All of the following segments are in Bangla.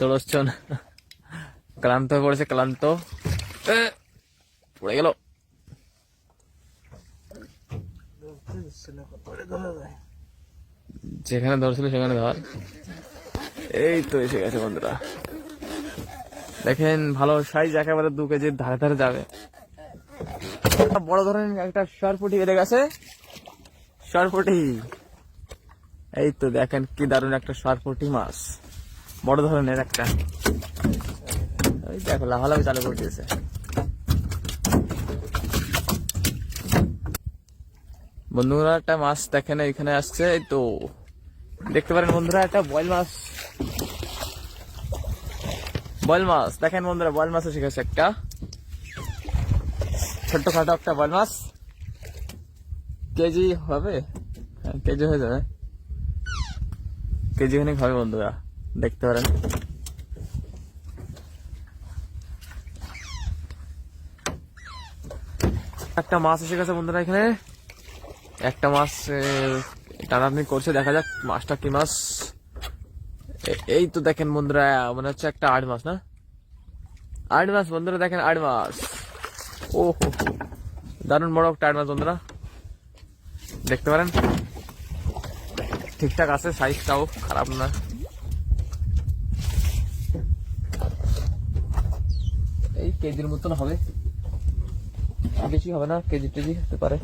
দৌড়চ্ছন ক্লান্ত হয়ে পড়েছে, ক্লান্ত। পড়ে গেল। যেখানে ধরছিল সেখানে ধর। এই তো এসে গেছে বন্ধুরা। দেখেন, ভালো সাইজ একেবারে দু কেজির ধারে ধারে যাবে। বড় ধরনের একটা সরপুটি বেড়ে গেছে। সরপুটি। এই তো দেখেন কি দারুণ একটা সরপুটি মাছ। বড় ধরনের একটা। ওই দেখো, লাফালাফি চালু করে দিয়েছে। বন্ধুরা, একটা মাছ দেখেন, এখানে আসছে তো। দেখতে পারেন বন্ধুরা, একটা বয়েল মাছ। বয়েল মাছ, দেখেন বন্ধুরা, বয়েল মাছ এসে গেছে একটা। ছোট্ট খাটো একটা বয়েল মাছ। কেজি হবে? হ্যাঁ কেজি হয়ে যাবে। কেজি খানিক হবে বন্ধুরা। দেখতে পারেন। একটা মাছ এসে গেছে বন্ধুরা এখানে। একটা মাছ টানাটানি করছে। দেখা যাক মাছটা কি মাছ। এই তো দেখেন বন্ধুরা, মনে হচ্ছে একটা আট মাছ, না? আট মাছ বন্ধুরা, দেখেন আট মাছ। ও, হো। দারুণ বড় একটা আট মাছ বন্ধুরা। দেখতে পারেন? ঠিকঠাক আছে সাইজটাও খারাপ না। এই কেজির মতন হবে। বেশি হবে না কেজি টেজি হতে পারে।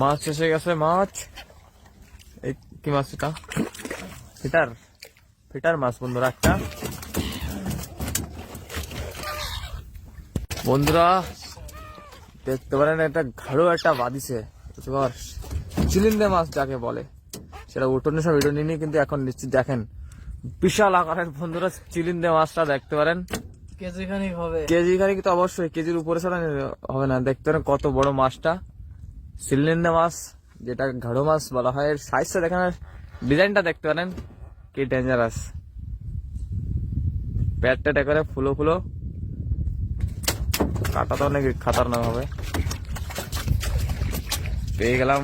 মাছ এসে গেছে মাছ। এই কি মাছ এটা? ফিটার। ফিটার মাছ বন্ধুরা একটা। বন্ধুরা দেখতে পারেন একটা ঘাড়ো একটা বাঁধিছে। এবার চিলিন্দে মাছ যাকে বলে সেটা উঠোনের সব ভিডিও নিয়ে কিন্তু এখন নিশ্চিত দেখেন। বিশাল আকারের বন্ধুরা চিলিন্দে মাছটা দেখতে পারেন। কেজি খানিক হবে। কেজি খানিক তো অবশ্যই কেজির উপরে ছাড়া হবে না। দেখতে পারেন কত বড় মাছটা। সিলিন্ডা মাছ, যেটা ঘাড়ো মাছ বলা হয়, এর সাইজটা দেখেন ডিজাইনটা দেখতে পারেন, কি ডেঞ্জারাস প্যাটটা করে ফুলো ফুলো। কাটা তো অনেক খাতারনাক হবে। পেয়ে গেলাম।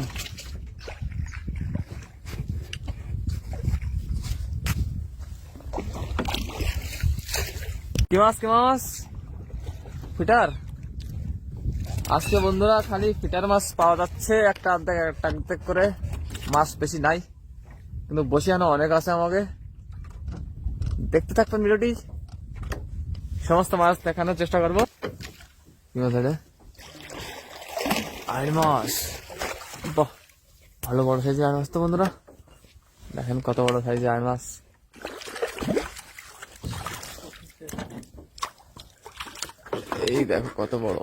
কি মাছ কি মাছ? ফিটার আজকে বন্ধুরা খালি ফিটার মাছ পাওয়া যাচ্ছে। একটা অর্ধেক একটা অর্ধেক করে মাছ বেশি নাই। কিন্তু বসিয়ানো অনেক আছে আমাকে। দেখতে থাকবেন ভিডিওটি। সমস্ত মাছ দেখানোর চেষ্টা করব। কি মাছ আড় মাছ। বাহ, ভালো বড় সাইজের আড় মাছ তো বন্ধুরা। দেখেন কত বড় সাইজের আড় মাছ। এই দেখো কত বড়।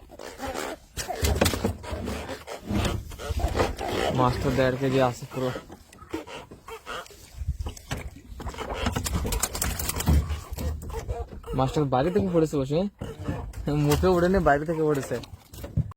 মাছটা দেড় কেজি আছে পুরো মাছটা বাইরে থেকে পড়েছে বসে মুখে উড়েনি বাইরে থেকে পড়েছে